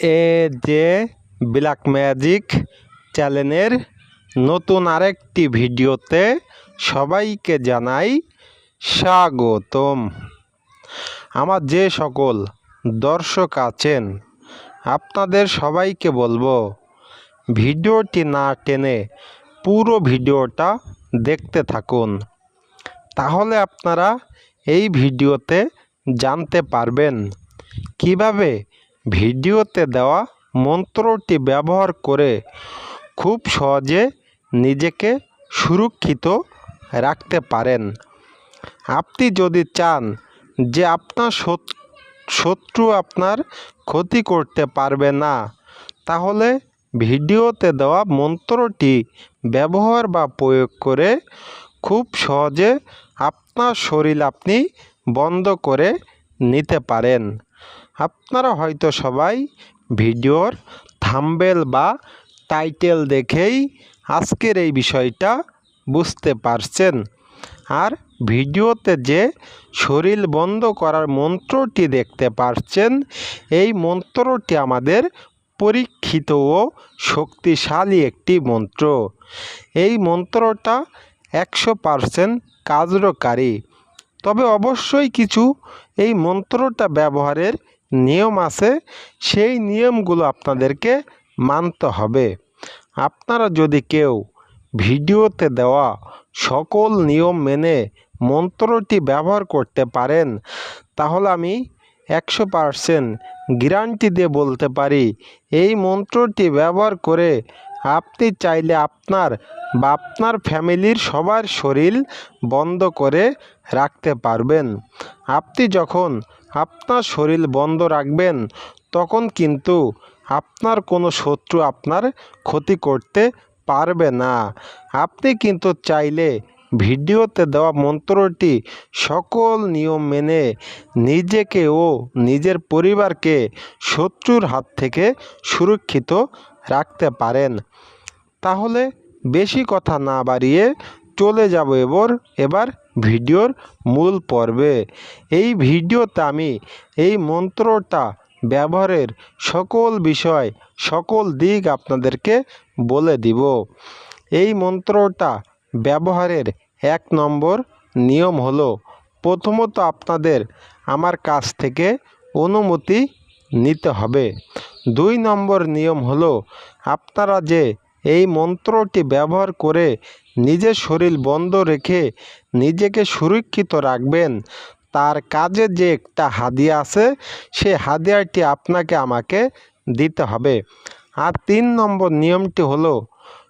A J black magic চ্যানেলের নতুন আরেকটি ভিডিওতে সবাইকে জানাই স্বাগতম। আমার যে সকল দর্শক আছেন, আপনাদের সবাইকে বলব, ভিডিওটি না টেনে পুরো ভিডিওটা দেখতে থাকুন। তাহলে আপনারা এই ভিডিওতে জানতে পারবেন কীভাবে ভিডিওতে দেওয়া মন্ত্রটি ব্যবহার করে খুব সহজে নিজেকে সুরক্ষিত রাখতে পারেন। আপনি যদি চান যে আপনার শত্রু আপনার ক্ষতি করতে পারবে না, তাহলে ভিডিওতে দেওয়া মন্ত্রটি ব্যবহার বা প্রয়োগ করে খুব সহজে আপনার শরীর আপনি বন্ধ করে নিতে পারেন। আপনারা হয়তো সবাই ভিডিওর থাম্বেল বা টাইটেল দেখেই আজকের এই বিষয়টা বুঝতে পারছেন। আর ভিডিওতে যে শরীর বন্ধ করার মন্ত্রটি দেখতে পারছেন, এই মন্ত্রটি আমাদের পরীক্ষিত ও শক্তিশালী একটি মন্ত্র। এই মন্ত্রটা একশো পারসেন্ট কার্যকারী তবে অবশ্যই কিছু এই মন্ত্রটা ব্যবহারের নিয়ম আছে, সেই নিয়মগুলো আপনাদেরকে মানতে হবে। আপনারা যদি কেউ ভিডিওতে দেওয়া সকল নিয়ম মেনে মন্ত্রটি ব্যবহার করতে পারেন, তাহলে আমি একশো পারসেন্ট গ্যারান্টি দিয়ে বলতে পারি, এই মন্ত্রটি ব্যবহার করে আপনি চাইলে আপনার বা আপনার ফ্যামিলির সবার শরীর বন্ধ করে রাখতে পারবেন। আপনি যখন আপনার শরীর বন্ধ রাখবেন, তখন কিন্তু আপনার কোনো শত্রু আপনার ক্ষতি করতে পারবে না। আপনি কিন্তু চাইলে ভিডিওতে দেওয়া মন্ত্রটি সকল নিয়ম মেনে নিজেকে ও নিজের পরিবারকে শত্রুর হাত থেকে সুরক্ষিত রাখতে পারেন। তাহলে বেশি কথা না বাড়িয়ে চলে যাব এবার এবার ভিডিওর মূল পর্বে। এই ভিডিওতে আমি এই মন্ত্রটা ব্যবহারের সকল বিষয়, সকল দিক আপনাদেরকে বলে দিব। এই মন্ত্রটা ব্যবহারের এক নম্বর নিয়ম হলো, প্রথমত আপনাদের আমার কাছ থেকে অনুমতি নিতে হবে। দুই নম্বর নিয়ম হলো, আপনারা যে এই মন্ত্রটি ব্যবহার করে নিজের শরীর বন্ধ রেখে নিজেকে সুরক্ষিত রাখবেন। তার কাজে যে একটা হাদিয়া আছে, সে হাদিয়াটি আপনাকে আমাকে দিতে হবে। আর তিন নম্বর নিয়মটি হলো,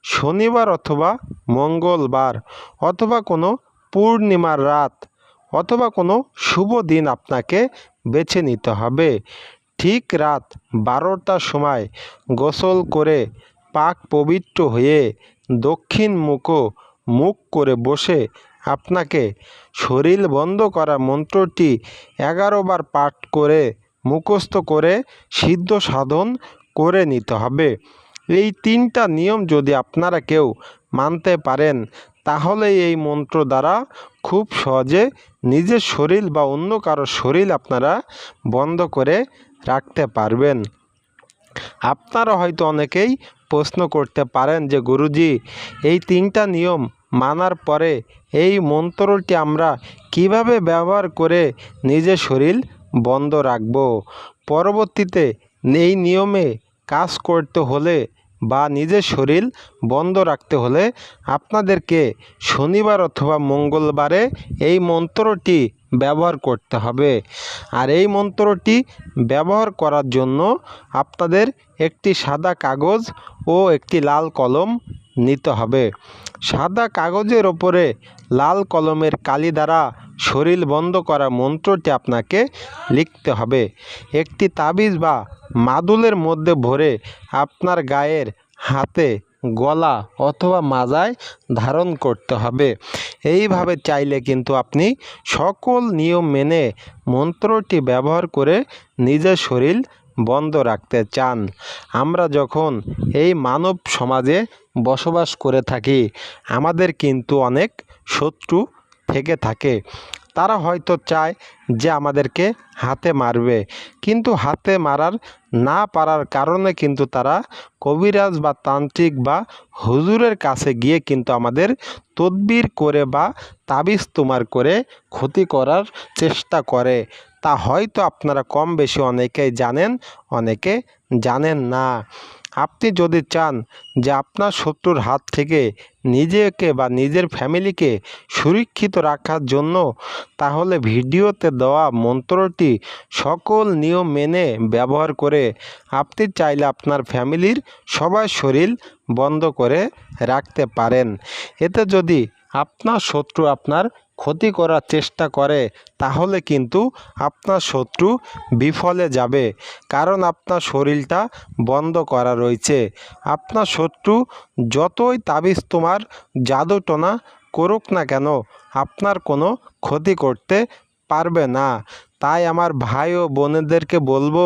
শনিবার অথবা মঙ্গলবার অথবা কোনো পূর্ণিমার রাত অথবা কোনো শুভ দিন আপনাকে বেছে নিতে হবে। ঠিক রাত বারোটার সময় গোসল করে পাক পবিত্র হয়ে দক্ষিণ মুখো মুখ করে বসে আপনাকে শরীর বন্ধ করা মন্ত্রটি এগারো বার পাঠ করে মুখস্থ করে সিদ্ধ সাধন করে নিতে হবে। এই তিনটা নিয়ম যদি আপনারা কেউ মানতে পারেন, তাহলে এই মন্ত্র দ্বারা খুব সহজে নিজের শরীর বা অন্য কারও শরীর আপনারা বন্ধ করে রাখতে পারবেন। আপনারা হয়তো অনেকেই প্রশ্ন করতে পারেন যে, গুরুজি, এই তিনটা নিয়ম মানার পরে এই মন্ত্রটি আমরা কীভাবে ব্যবহার করে নিজের শরীর বন্ধ রাখব? পরবর্তীতে এই নিয়মে কাজ করতে হলে বা নিজের শরীর বন্ধ রাখতে হলে আপনাদেরকে শনিবার অথবা মঙ্গলবারে এই মন্ত্রটি ব্যবহার করতে হবে। আর এই মন্ত্রটি ব্যবহার করার জন্য আপনাদের একটি সাদা কাগজ ও একটি লাল কলম নিতে হবে। সাদা কাগজের ওপরে লাল কলমের কালি দ্বারা শরীর বন্ধ করা মন্ত্রটি আপনাকে লিখতে হবে। একটি তাবিজ বা মাদুলের মধ্যে ভরে আপনার গায়ের হাতে গলা অথবা মাজায় ধারণ করতে হবে। এইভাবে চাইলে কিন্তু আপনি সকল নিয়ম মেনে মন্ত্রটি ব্যবহার করে নিজের শরীর বন্ধ রাখতে চান। আমরা যখন এই মানব সমাজে বসবাস করে থাকি, আমাদের কিন্তু অনেক শত্রু থেকে থাকে। তারা হয়তো চায় যে আমাদেরকে হাতে মারবে। কিন্তু হাতে মারার না পারার কারণে কিন্তু তারা কবিরাজ বা তান্ত্রিক বা হুজুরের কাছে গিয়ে কিন্তু আমাদের তদবির করে বা তাবিজ তোমার করে ক্ষতি করার চেষ্টা করে। তা হয়তো আপনারা কম বেশি অনেকেই জানেন, অনেকে জানেন না। আপনি যদি চান যে আপনার শত্রুর হাত থেকে নিজেকে বা নিজের ফ্যামিলিকে সুরক্ষিত রাখার জন্য, তাহলে ভিডিওতে দেওয়া মন্ত্রটি সকল নিয়ম মেনে ব্যবহার করে আপনি চাইলে আপনার ফ্যামিলির সবার শরীর বন্ধ করে রাখতে পারেন। এতে যদি আপনার শত্রু আপনার ক্ষতি করার চেষ্টা করে, তাহলে কিন্তু আপনার শত্রু বিফলে যাবে। কারণ আপনার শরীরটা বন্ধ করা রয়েছে। আপনার শত্রু যতই তাবিজ তোমার জাদুটোনা করুক না কেন, আপনার কোনো ক্ষতি করতে পারবে না। তাই আমার ভাই ও বোনেদেরকে বলব,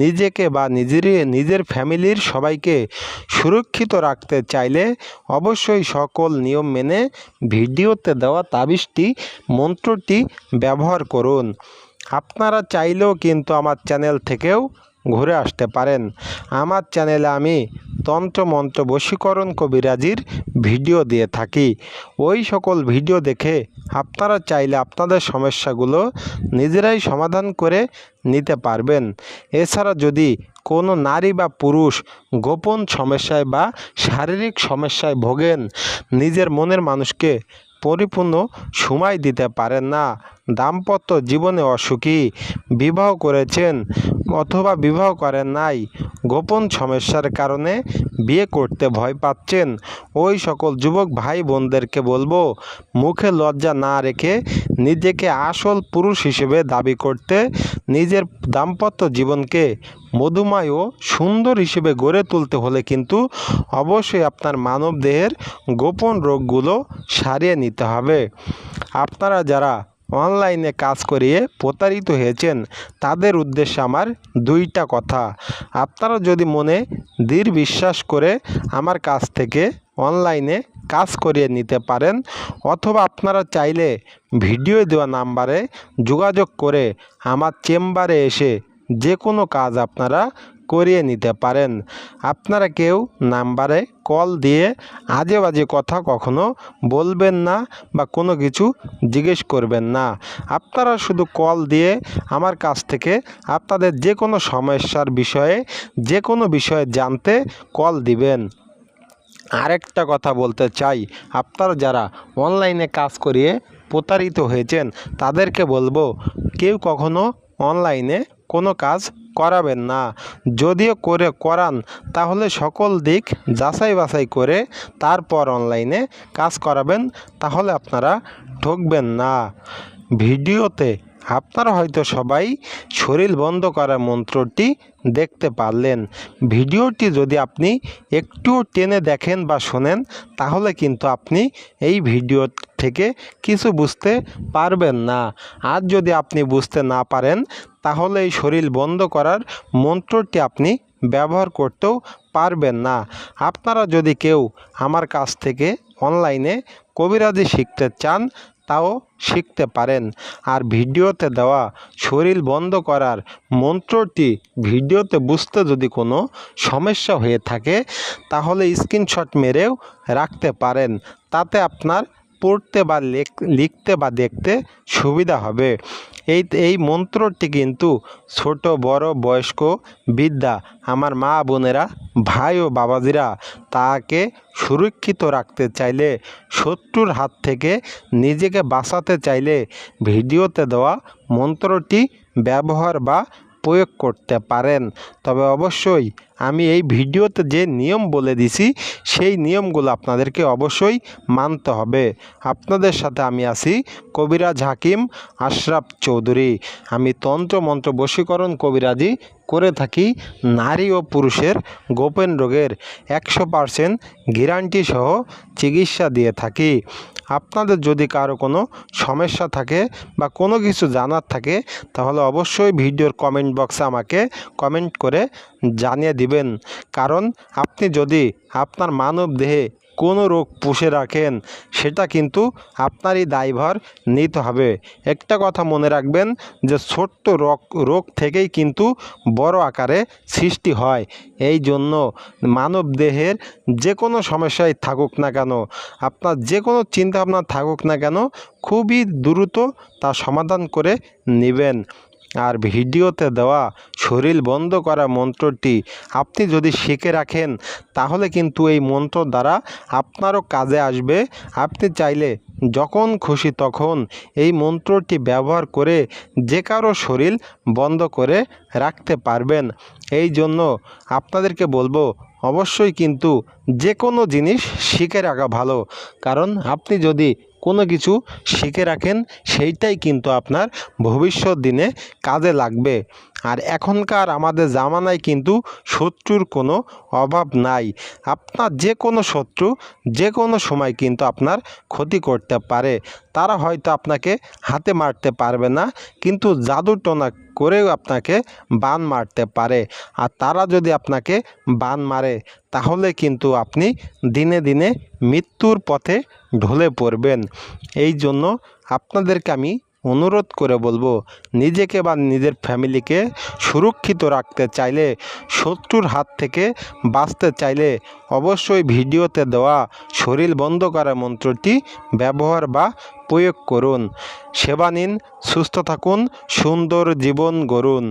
নিজেকে বা নিজের নিজের ফ্যামিলির সবাইকে সুরক্ষিত রাখতে চাইলে অবশ্যই সকল নিয়ম মেনে ভিডিওতে দেওয়া তাবিজটি, মন্ত্রটি ব্যবহার করুন। আপনারা চাইলেও কিন্তু আমার চ্যানেল থেকেও ঘুরে আসতে পারেন। আমার চ্যানেলে আমি তন্ত্র মন্ত্র বশীকরণ কবিরাজির ভিডিও দিয়ে থাকি। ওই সকল ভিডিও দেখে আপনারা চাইলে আপনাদের সমস্যাগুলো নিজেরাই সমাধান করে নিতে পারবেন। এছাড়া যদি কোনো নারী বা পুরুষ গোপন সমস্যায় বা শারীরিক সমস্যায় ভোগেন, নিজের মনের মানুষকে পরিপূর্ণ সময় দিতে পারেন না। দাম্পত্য জীবনে অসুখী, বিবাহ করেছেন অথবা বিবাহ করেন নাই, গোপন সমস্যার কারণে বিয়ে করতে ভয় পাচ্ছেন। ওই সকল যুবক ভাই বোনদেরকে বলব, মুখে লজ্জা না রেখে নিজেকে আসল পুরুষ হিসেবে দাবি করতে, নিজের দাম্পত্য জীবনকে মধুময় ও সুন্দর হিসেবে গড়ে তুলতে হলে কিন্তু অবশ্যই আপনার মানব দেহের গোপন রোগগুলো সারিয়ে নিতে হবে। আপনারা যারা অনলাইনে কাজ করিয়ে প্রতারিত হয়েছেন, তাদের উদ্দেশ্যে আমার দুইটা কথা। আপনারা যদি মনে দৃঢ় বিশ্বাস করে আমার কাছ থেকে অনলাইনে কাজ করিয়ে নিতে পারেন, অথবা আপনারা চাইলে ভিডিও দেওয়া নাম্বারে যোগাযোগ করে আমার চেম্বারে এসে যে কোনো কাজ আপনারা করিয়ে নিতে পারেন। আপনারা কেউ নাম্বারে কল দিয়ে আজে বাজে কথা কখনো বলবেন না বা কোনো কিছু জিজ্ঞেস করবেন না। আপনারা শুধু কল দিয়ে আমার কাছ থেকে আপনাদের যে কোনো সমস্যার বিষয়ে যে কোনো বিষয়ে জানতে কল দিবেন। আরেকটা কথা বলতে চাই, আপনারা যারা অনলাইনে কাজ করিয়ে প্রতারিত হয়েছেন, তাদেরকে বলব, কেউ কখনো অনলাইনে কোনো কাজ করাবেন না। যদিও করে করান, তাহলে সকল দিক যাচাই বাছাই করে তারপর অনলাইনে কাজ করাবেন, তাহলে আপনারা ঠকবেন না। ভিডিওতে আপনারা হয়তো সবাই শরীর বন্ধ করার মন্ত্রটি দেখতে পারলেন। ভিডিওটি যদি আপনি একটু টেনে দেখেন বা শোনেন, তাহলে কিন্তু আপনি এই ভিডিও থেকে কিছু বুঝতে পারবেন না। আর যদি আপনি বুঝতে না পারেন, তাহলে এই শরীর বন্ধ করার মন্ত্রটি আপনি ব্যবহার করতেও পারবেন না। আপনারা যদি কেউ আমার কাছ থেকে অনলাইনে কবিরাজি শিখতে চান, তাও শিখতে পারেন। আর ভিডিওতে দেওয়া শরীর বন্ধ করার মন্ত্রটি ভিডিওতে বুঝতে যদি কোনো সমস্যা হয়ে থাকে, তাহলে স্ক্রিনশট মেরেও রাখতে পারেন। তাতে আপনার পড়তে বা লেখ- লিখতে বা দেখতে সুবিধা হবে। এই এই মন্ত্রটি কিন্তু ছোট, বড়, বয়স্ক বিদ্যা, আমার মা বোনেরা, ভাই ও বাবাজিরা তাকে সুরক্ষিত রাখতে চাইলে, শত্রুর হাত থেকে নিজেকে বাঁচাতে চাইলে ভিডিওতে দেওয়া মন্ত্রটি ব্যবহার বা প্রয়োগ করতে পারেন। তবে অবশ্যই আমি এই ভিডিওতে যে নিয়ম বলে দিছি, সেই নিয়মগুলো আপনাদেরকে অবশ্যই মানতে হবে। আপনাদের সাথে আমি আছি কবিরাজ হাকিম আশরাফ চৌধুরী। আমি তন্ত্র মন্ত্র বশীকরণ কবিরাজি করে থাকি নারী ও পুরুষের গোপন রোগের একশো পারসেন্ট গ্যারান্টি সহ চিকিৎসা দিয়ে থাকি। আপনাদের যদি কারও কোনো সমস্যা থাকে বা কোনো কিছু জানার থাকে, তাহলে অবশ্যই ভিডিওর কমেন্ট বক্সে আমাকে কমেন্ট করে জানিয়ে দিবেন। কারণ আপনি যদি আপনার মানব দেহে কোনো রোগ পুষে রাখেন, সেটা কিন্তু আপনারই দায়ভার নিতে হবে। একটা কথা মনে রাখবেন যে, ছোট্ট রোগ রোগ থেকেই কিন্তু বড় আকারে সৃষ্টি হয়। এই জন্য মানব দেহের যে কোনো সমস্যায় থাকুক না কেন, আপনার যে কোনো চিন্তা ভাবনা থাকুক না কেন, খুবই দ্রুত তা সমাধান করে নেবেন। আর ভিডিওতে দেওয়া শরীর বন্ধ করা মন্ত্রটি আপনি যদি শিখে রাখেন, তাহলে কিন্তু এই মন্ত্র দ্বারা আপনারও কাজে আসবে। আপনি চাইলে যখন খুশি তখন এই মন্ত্রটি ব্যবহার করে যে কারও শরীর বন্ধ করে রাখতে পারবেন। এই জন্য আপনাদেরকে বলব, অবশ্যই কিন্তু যে কোনো জিনিস শিখে রাখা ভালো। কারণ আপনি যদি কোনো কিছু শিখে রাখেন সেইটাই কিন্তু আপনার ভবিষ্যৎ দিনে কাজে লাগবে। আর এখনকার আমাদের জামানায় কিন্তু শত্রুর কোনো অভাব নাই। আপনার যে কোনো শত্রু যে কোনো সময় কিন্তু আপনার ক্ষতি করতে পারে। তারা হয়তো আপনাকে হাতে মারতে পারবে না, কিন্তু জাদু টোনা করেও আপনাকে বান মারতে পারে। আর তারা যদি আপনাকে বান মারে, তাহলে কিন্তু আপনি দিনে দিনে মৃত্যুর পথে ঢলে পড়বেন। এই জন্য আপনাদেরকে আমি অনুরোধ করে বলব, নিজেকে বা নিজের ফ্যামিলিকে সুরক্ষিত রাখতে চাইলে, শত্রুর হাত থেকে বাঁচতে চাইলে অবশ্যই ভিডিওতে দেওয়া শরীর বন্ধ করা মন্ত্রটি ব্যবহার বা প্রয়োগ করুন। সেবা নিন, সুস্থ থাকুন, সুন্দর জীবন গড়ুন।